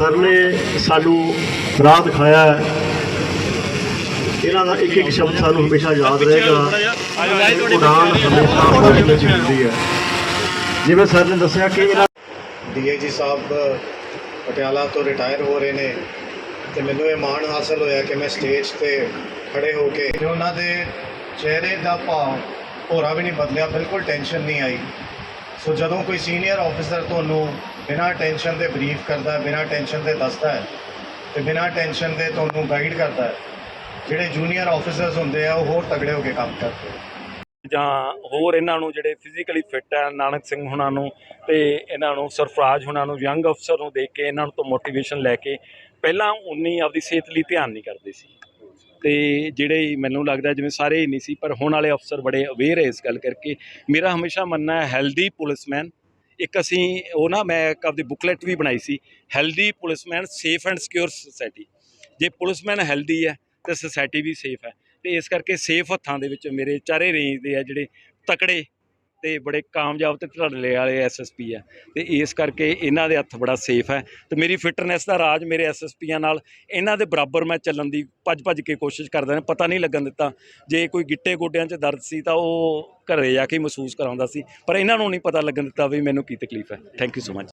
Sir ਨੇ ਸਾਨੂੰ ਰਾਹ ਦਿਖਾਇਆ ਹੈ। ਇਹਨਾਂ ਦਾ ਇੱਕ ਇੱਕ ਸ਼ਬਦ ਸਾਨੂੰ ਹਮੇਸ਼ਾ ਯਾਦ ਰਹੇਗਾ। ਉਡਾਨ ਹਮੇਸ਼ਾ ਫੌਜ ਵਿੱਚ ਹੁੰਦੀ ਹੈ। ਜਿਵੇਂ ਸਰ ਨੇ ਦੱਸਿਆ ਕਿ ਇਹਨਾਂ ਡੀਏਜੀ ਸਾਹਿਬ, ਪਟਿਆਲਾ ਤੋਂ ਰਿਟਾਇਰ ਹੋ ਰਹੇ ਨੇ ਤੇ ਮੈਨੂੰ ਇਹ ਮਾਣ ਹਾਸਲ ਹੋਇਆ ਕਿ ਮੈਂ ਸਟੇਜ ਤੇ ਖੜੇ ਹੋ ਕੇ ਤੇ ਉਹਨਾਂ ਦੇ ਚਿਹਰੇ ਦਾ ਭਾਵ ਹੋਰਾ ਵੀ ਨਹੀਂ ਬਦਲਿਆ, ਬਿਲਕੁਲ ਟੈਨਸ਼ਨ ਨਹੀਂ ਆਈ। ਸੋ ਜਦੋਂ ਕੋਈ ਸੀਨੀਅਰ ਆਫੀਸਰ ਤੁਹਾਨੂੰ ਬਿਨਾਂ ਟੈਨਸ਼ਨ ਦੇ ਬਰੀਫ ਕਰਦਾ ਹੈ, ਬਿਨਾਂ ਟੈਨਸ਼ਨ ਦੇ ਦੱਸਦਾ ਹੈ ਤੇ ਬਿਨਾਂ ਟੈਨਸ਼ਨ ਦੇ ਤੁਹਾਨੂੰ ਗਾਈਡ ਕਰਦਾ ਹੈ, ਜਿਹੜੇ ਜੂਨੀਅਰ ਆਫੀਸਰਸ ਹੁੰਦੇ ਆ, ਉਹ ਹੋਰ ਤਗੜੇ ਹੋ ਕੇ ਕੰਮ ਕਰਦੇ ਜਾਂ ਹੋਰ ਇਹਨਾਂ ਨੂੰ ਜਿਹੜੇ ਫਿਜ਼ੀਕਲੀ ਫਿੱਟ ਹੈ ਨਾਨਕ ਸਿੰਘ ਹੁਣਾਂ ਨੂੰ ਤੇ ਇਹਨਾਂ ਨੂੰ ਸਰਫਰਾਜ਼ ਹੁਣਾਂ ਨੂੰ ਯੰਗ ਅਫਸਰ ਨੂੰ ਦੇਖ ਕੇ ਇਹਨਾਂ ਨੂੰ ਤੋਂ ਮੋਟੀਵੇਸ਼ਨ ਲੈ ਕੇ ਪਹਿਲਾਂ ਉਨੀ ਆਪਦੀ ਸਿਹਤ ਲਈ ਧਿਆਨ ਨਹੀਂ ਕਰਦੇ ਸੀ। ਤੇ ਜਿਹੜੇ ਮੈਨੂੰ ਲੱਗਦਾ ਜਿਵੇਂ ਸਾਰੇ ਹੀ ਨਹੀਂ ਸੀ, ਪਰ ਹੁਣ ਵਾਲੇ ਅਫਸਰ ਬੜੇ ਅਵੇਅਰ ਹੈ ਇਸ ਗੱਲ ਕਰਕੇ। ਮੇਰਾ ਹਮੇਸ਼ਾ ਮੰਨਣਾ ਹੈ ਹੈਲਦੀ ਪੁਲਿਸਮੈਨ। ਇੱਕ ਅਸੀਂ, ਉਹ ਨਾ ਮੈਂ ਇੱਕ ਆਪਦੀ ਬੁਕਲੇਟ ਵੀ ਬਣਾਈ ਸੀ healthy policeman safe and secure society ਜੇ ਪੁਲਿਸਮੈਨ ਹੈਲਦੀ ਹੈ, ਤੇ ਸੁਸਾਇਟੀ ਵੀ ਸੇਫ ਹੈ। ਤੇ ਇਸ ਕਰਕੇ ਸੇਫ ਹੱਥਾਂ ਦੇ ਵਿੱਚ ਮੇਰੇ ਚਾਰੇ ਰੇਂਜ ਦੇ ਆ ਜਿਹੜੇ ਤਕੜੇ ਤੇ ਬੜੇ ਕਾਮਯਾਬ ਤੇ ਧੜਲੇ ਵਾਲੇ ਐਸਐਸਪੀ ਆ। ਤੇ ਇਸ ਕਰਕੇ ਇਹਨਾਂ ਦੇ ਹੱਥ ਬੜਾ ਸੇਫ ਹੈ। ਤੇ ਮੇਰੀ ਫਿਟਨੈਸ ਦਾ ਰਾਜ ਮੇਰੇ ਐਸਐਸਪੀਆਂ ਨਾਲ, ਇਹਨਾਂ ਦੇ ਬਰਾਬਰ ਮੈਂ ਚੱਲਣ ਦੀ ਭੱਜ ਭੱਜ ਕੇ ਕੋਸ਼ਿਸ਼ ਕਰਦਾ ਨੇ ਪਤਾ ਨਹੀਂ ਲੱਗਣ ਦਿੱਤਾ। ਜੇ ਕੋਈ ਗਿੱਟੇ ਗੋਡਿਆਂ 'ਚ ਦਰਦ ਸੀ ਤਾਂ ਉਹ ਘਰੇ ਜਾ ਕੇ ਮਹਿਸੂਸ ਕਰਾਉਂਦਾ ਸੀ। ਪਰ ਇਹਨਾਂ ਨੂੰ ਨਹੀਂ ਪਤਾ ਲੱਗਣ ਦਿੱਤਾ ਵੀ ਮੈਨੂੰ ਕੀ ਤਕਲੀਫ ਹੈ। Thank you so much